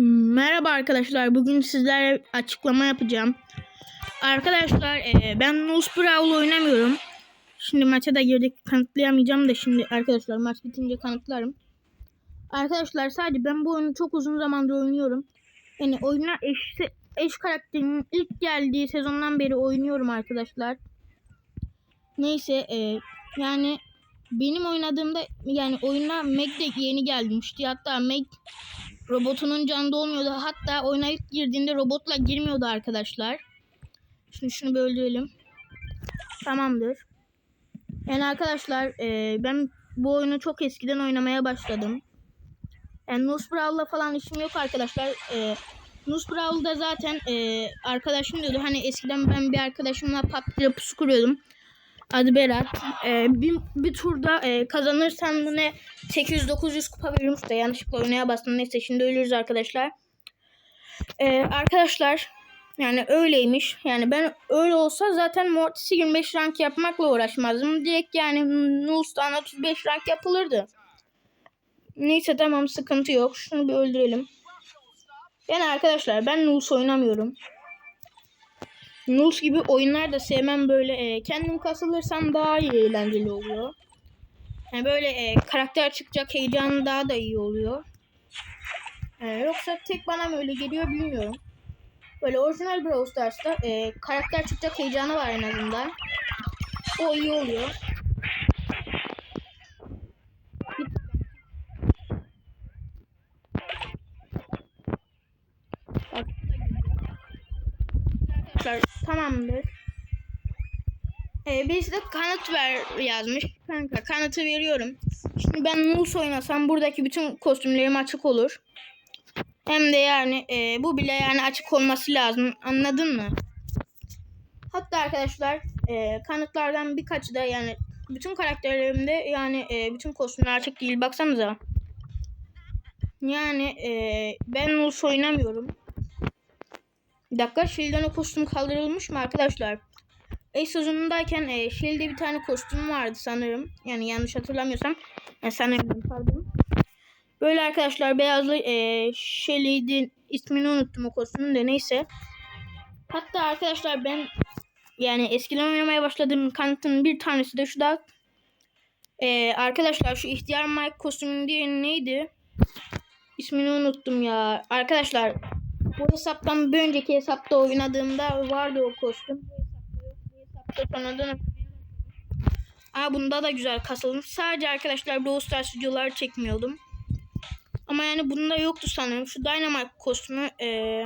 Merhaba arkadaşlar. Bugün sizlere açıklama yapacağım. Arkadaşlar e, ben Nose Brawl oynamıyorum. Şimdi maça da girdik kanıtlayamayacağım da şimdi arkadaşlar maç bitince kanıtlarım. Arkadaşlar sadece ben bu oyunu çok uzun zamandır oynuyorum. Yani oyuna eş, eş karakterinin ilk geldiği sezondan beri oynuyorum arkadaşlar. Neyse e, yani benim oynadığımda yani oyuna Meg de yeni gelmişti. Hatta Meg robotunun canında olmuyordu. Hatta oyuna ilk girdiğinde robotla girmiyordu arkadaşlar. Şimdi şunu böldürelim. Tamamdır. Yani arkadaşlar e, ben bu oyunu çok eskiden oynamaya başladım. Yani Nus Brawl'la falan işim yok arkadaşlar. E, Nus Brawl'da zaten e, arkadaşım diyordu. Hani eskiden ben bir arkadaşımla patlıca pusu kuruyordum. Adı Berat. E, bir, bir turda e, kazanırsam ne 800-900 kupa veririm işte. Yanlışlıkla oynaya bastım. Neyse şimdi ölürüz arkadaşlar. E, arkadaşlar yani öyleymiş. Yani ben öyle olsa zaten Mortis'i 25 rank yapmakla uğraşmazdım. Direkt yani Nuls'tan 35 rank yapılırdı. Neyse tamam sıkıntı yok. Şunu bir öldürelim. Yani arkadaşlar ben Nuls oynamıyorum. Nuls gibi oyunlar da sevmem böyle e, kendim kasılırsam daha iyi eğlenceli oluyor. Yani böyle e, karakter çıkacak heyecanı daha da iyi oluyor. E, yoksa tek bana mı öyle geliyor bilmiyorum. Böyle orijinal Brawl Stars'ta e, karakter çıkacak heyecanı var en azından. O iyi oluyor. Arkadaşlar tamamdır. Ee, birisi de kanıt ver yazmış. Kanka kanıtı veriyorum. Şimdi ben Nus oynasam buradaki bütün kostümlerim açık olur. Hem de yani e, bu bile yani açık olması lazım. Anladın mı? Hatta arkadaşlar e, kanıtlardan birkaçı da yani bütün karakterlerimde yani e, bütün kostümler açık değil. Baksanıza. Yani e, ben Nus oynamıyorum. Bir dakika Shield'den o kostüm kaldırılmış mı arkadaşlar? Ace sezonundayken e, Shield'de bir tane kostüm vardı sanırım. Yani yanlış hatırlamıyorsam. Yani sanırım pardon. Böyle arkadaşlar beyazlı e, Shelly'di ismini unuttum o kostümün de neyse. Hatta arkadaşlar ben yani eskiden oynamaya başladığım kanıtın bir tanesi de şu da e, arkadaşlar şu ihtiyar Mike kostümünün diğeri neydi? İsmini unuttum ya. Arkadaşlar bu hesaptan bir önceki hesapta oynadığımda vardı o kostüm. Bu hesapta sonradan Aa bunda da güzel kasıldım. Sadece arkadaşlar Brawl Stars videolar çekmiyordum. Ama yani bunda yoktu sanırım. Şu Dynamite kostümü ee,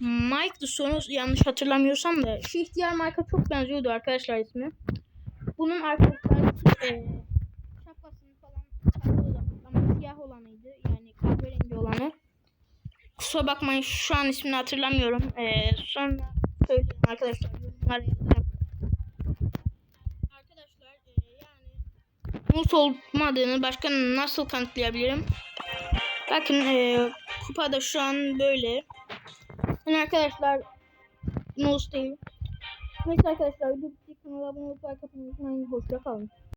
Mike'dı sonu yanlış hatırlamıyorsam da. Şu ihtiyar Mike'a çok benziyordu arkadaşlar ismi. Bunun arkadaşlar ee, Kusura bakmayın şu an ismini hatırlamıyorum. Ee, sonra söyleyeyim arkadaşlar. Yazarım. Arkadaşlar e, yani Nus olmadığını başka nasıl kanıtlayabilirim? Bakın e, kupada şu an böyle. Yani arkadaşlar Nus değil. Neyse arkadaşlar bitti. Kanala abone olup like atmayı unutmayın. Hoşça kalın.